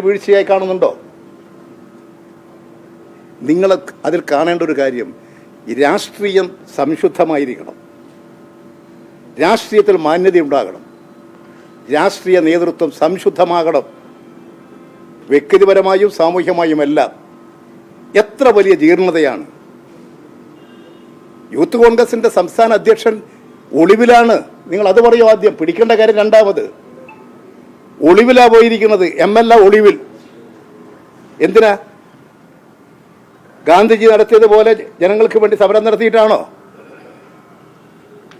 വീഴ്ചയായി കാണുന്നുണ്ടോ? നിങ്ങൾ അതിൽ കാണേണ്ട ഒരു കാര്യം രാഷ്ട്രീയം സംശുദ്ധമായിരിക്കണം. രാഷ്ട്രീയത്തിൽ മാന്യത ഉണ്ടാകണം. രാഷ്ട്രീയ നേതൃത്വം സംശുദ്ധമാകണം. വ്യക്തിപരമായും സാമൂഹ്യമായും എല്ലാം. എത്ര വലിയ ജീർണതയാണ്. യൂത്ത് കോൺഗ്രസിന്റെ സംസ്ഥാന അധ്യക്ഷൻ ഒളിവിലാണ്. നിങ്ങൾ അത് പറയൂ ആദ്യം? പിടിക്കേണ്ട കാര്യം രണ്ടാമത്. ഒളിവിലാ പോയിരിക്കുന്നത്. എം എൽ എ ഒളിവിൽ. എന്തിനാ? ഗാന്ധിജി നടത്തിയതുപോലെ ജനങ്ങൾക്ക് വേണ്ടി സമരം നടത്തിയിട്ടാണോ?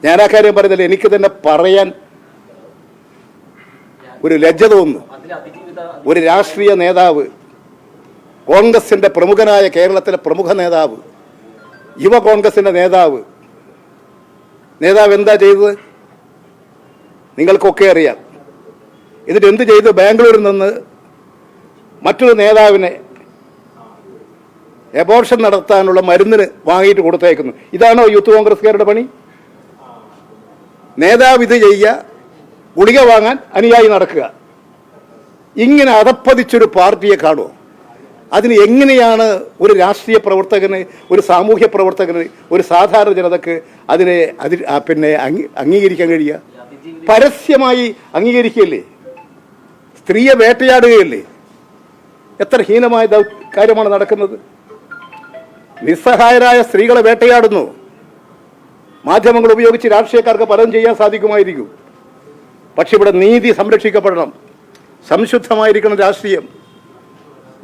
ഞാൻ ആ കാര്യം പറയുന്നില്ല. എനിക്ക് തന്നെ പറയാൻ ഒരു ലജ്ജ തോന്നുന്നു. ഒരു രാഷ്ട്രീയ നേതാവ് കോൺഗ്രസിന്റെ പ്രമുഖനായ കേരളത്തിലെ പ്രമുഖ നേതാവ് യുവ കോൺഗ്രസിന്റെ നേതാവ്. നേതാവ് എന്താ ചെയ്തത്? നിങ്ങൾക്കൊക്കെ അറിയാം. എന്നിട്ട് എന്ത് ചെയ്തു? ബാംഗ്ലൂരിൽ നിന്ന് മറ്റൊരു നേതാവിനെ എബോർഷൻ നടത്താനുള്ള മരുന്നിന് വാങ്ങിയിട്ട് കൊടുത്തേക്കുന്നു. ഇതാണോ യൂത്ത് കോൺഗ്രസ്സുകാരുടെ പണി? നേതാവ് ഇത് ചെയ്യുക ഗുളിക വാങ്ങാൻ അനുയായി നടക്കുക. ഇങ്ങനെ അതപ്പതിച്ചൊരു പാർട്ടിയെ കാണുമോ അതിന് എങ്ങനെയാണ് ഒരു രാഷ്ട്രീയ പ്രവർത്തകന് ഒരു സാമൂഹ്യ പ്രവർത്തകന് ഒരു സാധാരണ ജനതക്ക് അതിനെ അതിൽ പിന്നെ അംഗീ- അംഗീകരിക്കാൻ കഴിയുക? പരസ്യമായി അംഗീകരിക്കുകയല്ലേ? സ്ത്രീയെ വേട്ടയാടുകയല്ലേ? എത്ര ഹീനമായ കാര്യമാണ് നടക്കുന്നത്. നിസ്സഹായരായ സ്ത്രീകളെ വേട്ടയാടുന്നു. മാധ്യമങ്ങൾ ഉപയോഗിച്ച് രാഷ്ട്രീയക്കാർക്ക് പലതും ചെയ്യാൻ സാധിക്കുമായിരിക്കും. പക്ഷെ ഇവിടെ നീതി സംരക്ഷിക്കപ്പെടണം. സംശുദ്ധമായിരിക്കണം രാഷ്ട്രീയം.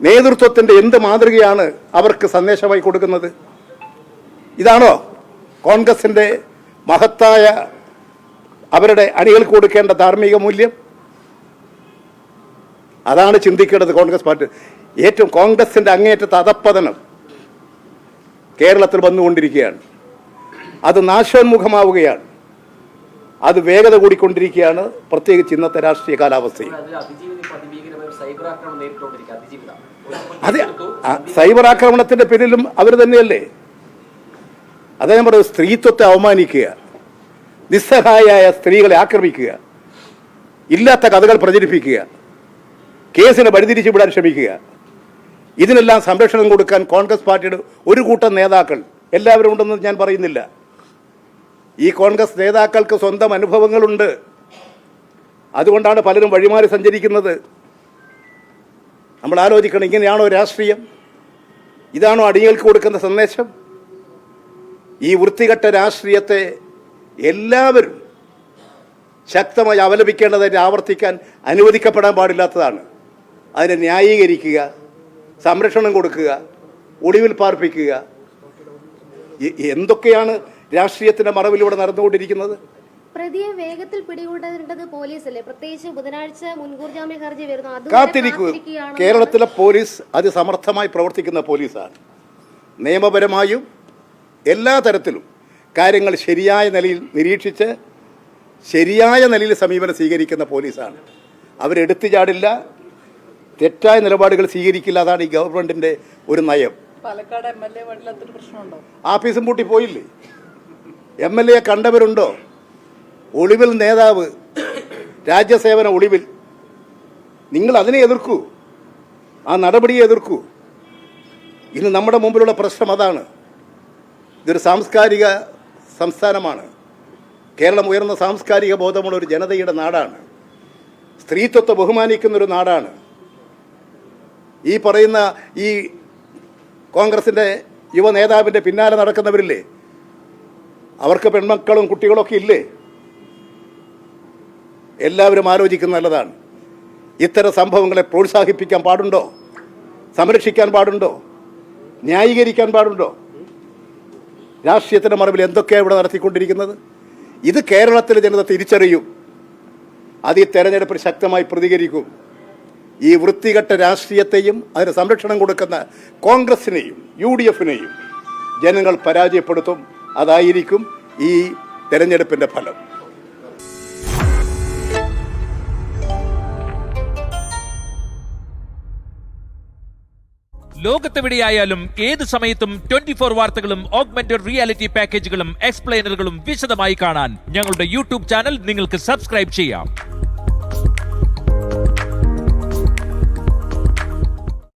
നേതൃത്വത്തിന്റെ എന്ത് മാതൃകയാണ് അവർക്ക് സന്ദേശമായി കൊടുക്കുന്നത്? ഇതാണോ? കോൺഗ്രസിന്റെ മഹത്തായ അവരുടെ അണികൾക്ക് കൊടുക്കേണ്ട ധാർമ്മിക മൂല്യം? അതാണ് ചിന്തിക്കേണ്ടത് കോൺഗ്രസ് പാർട്ടി. ഏറ്റവും കോൺഗ്രസിന്റെ അങ്ങേയറ്റത്തെ അധപ്പതനം കേരളത്തിൽ വന്നുകൊണ്ടിരിക്കുകയാണ്. അത് നാശോന്മുഖമാവുകയാണ്. അത് വേഗത കൂടിക്കൊണ്ടിരിക്കുകയാണ്. പ്രത്യേകിച്ച് ഇന്നത്തെ രാഷ്ട്രീയ കാലാവസ്ഥയിൽ. അതെ സൈബർ ആക്രമണത്തിന്റെ പിന്നിലും അവർ തന്നെയല്ലേ? അതേ നമ്മുടെ സ്ത്രീത്വത്തെ അവമാനിക്കുക നിസ്സഹായായ സ്ത്രീകളെ ആക്രമിക്കുക ഇല്ലാത്ത കഥകൾ പ്രചരിപ്പിക്കുക കേസിനെ വഴിതിരിച്ചു വിടാൻ ശ്രമിക്കുക. ഇതിനെല്ലാം സംരക്ഷണം കൊടുക്കാൻ കോൺഗ്രസ് പാർട്ടിയുടെ ഒരു കൂട്ടം നേതാക്കൾ എല്ലാവരും ഉണ്ടെന്ന് ഞാൻ പറയുന്നില്ല. ഈ കോൺഗ്രസ് നേതാക്കൾക്ക് സ്വന്തം അനുഭവങ്ങളുണ്ട്. അതുകൊണ്ടാണ് പലരും വഴിമാറി സഞ്ചരിക്കുന്നത്. നമ്മൾ ആലോചിക്കണം ഇങ്ങനെയാണോ രാഷ്ട്രീയം? ഇതാണോ അടിയങ്ങൾക്ക് കൊടുക്കുന്ന സന്ദേശം? ഈ വൃത്തികെട്ട രാഷ്ട്രീയത്തെ എല്ലാവരും ശക്തമായി അപലപിക്കേണ്ടതായിട്ട് ആവർത്തിക്കാൻ അനുവദിക്കപ്പെടാൻ പാടില്ലാത്തതാണ്. അതിനെ ന്യായീകരിക്കുക സംരക്ഷണം കൊടുക്കുക ഒളിവിൽ പാർപ്പിക്കുക. എന്തൊക്കെയാണ് രാഷ്ട്രീയത്തിന്റെ മറവിലൂടെ നടന്നുകൊണ്ടിരിക്കുന്നത്? പ്രതിയെ വേഗത്തിൽ പിടികൂടേണ്ടത് പോലീസല്ലേ? പ്രത്യേകിച്ച് ബുധനാഴ്ച മുൻകൂർ ജാമ്യ ഹർജി വരുന്നു. കാത്തിരിക്കുക കാത്തിരിക്കൂ. കേരളത്തിലെ പോലീസ് അതിസമർത്ഥമായി പ്രവർത്തിക്കുന്ന പോലീസാണ്. നിയമപരമായും എല്ലാ തരത്തിലും കാര്യങ്ങൾ ശരിയായ നിലയിൽ നിരീക്ഷിച്ച് ശരിയായ നിലയിൽ സമീപനം സ്വീകരിക്കുന്ന പോലീസാണ്. അവരെടുത്തു ചാടില്ല തെറ്റായ നിലപാടുകൾ സ്വീകരിക്കില്ല അതാണ് ഈ ഗവൺമെന്റിന്റെ ഒരു നയം. പാലക്കാട് എം എൽ എ പ്രശ്നമുണ്ടോ? ആഫീസും പൂട്ടി പോയില്ലേ? എം എൽ എ കണ്ടവരുണ്ടോ? ഒളിവിൽ നേതാവ് രാജ്യസേവന ഒളിവിൽ. നിങ്ങൾ അതിനെ എതിർക്കൂ. ആ നടപടിയെ എതിർക്കൂ. ഇന്ന് നമ്മുടെ മുമ്പിലുള്ള പ്രശ്നം അതാണ്. ഇതൊരു സാംസ്കാരിക സംസ്ഥാനമാണ്. കേരളം ഉയർന്ന സാംസ്കാരിക ബോധമുള്ള ഒരു ജനതയുടെ നാടാണ്. സ്ത്രീത്വത്തെ ബഹുമാനിക്കുന്നൊരു നാടാണ്. ഈ പറയുന്ന ഈ കോൺഗ്രസിന്റെ യുവ നേതാവിന്റെ പിന്നാലെ നടക്കുന്നവരില്ലേ? അവർക്ക് പെൺമക്കളും കുട്ടികളൊക്കെ ഇല്ലേ? എല്ലാവരും ആലോചിക്കുന്ന നല്ലതാണ്. ഇത്തരം സംഭവങ്ങളെ പ്രോത്സാഹിപ്പിക്കാൻ പാടുണ്ടോ? സംരക്ഷിക്കാൻ പാടുണ്ടോ? ന്യായീകരിക്കാൻ പാടുണ്ടോ? രാഷ്ട്രീയത്തിന്റെ മറവിൽ എന്തൊക്കെയാണ് ഇവിടെ നടത്തിക്കൊണ്ടിരിക്കുന്നത്? ഇത് കേരളത്തിലെ ജനത തിരിച്ചറിയും. അത് ഈ തെരഞ്ഞെടുപ്പിൽ ശക്തമായി പ്രതികരിക്കും. ഈ വൃത്തികെട്ട രാഷ്ട്രീയത്തെയും അതിന് സംരക്ഷണം കൊടുക്കുന്ന കോൺഗ്രസിനെയും യു ഡി എഫിനെയും ജനങ്ങൾ പരാജയപ്പെടുത്തും. അതായിരിക്കും ഈ തെരഞ്ഞെടുപ്പിന്റെ ഫലം. ലോകത്തെവിടെയായാലും ഏത് സമയത്തും ട്വന്റി ഫോർ വാർത്തകളും ഓഗ്മെന്റഡ് റിയാലിറ്റി പാക്കേജുകളും എക്സ്പ്ലെയിനറുകളും വിശദമായി കാണാൻ ഞങ്ങളുടെ യൂട്യൂബ് ചാനൽ നിങ്ങൾക്ക് സബ്സ്ക്രൈബ് ചെയ്യാം.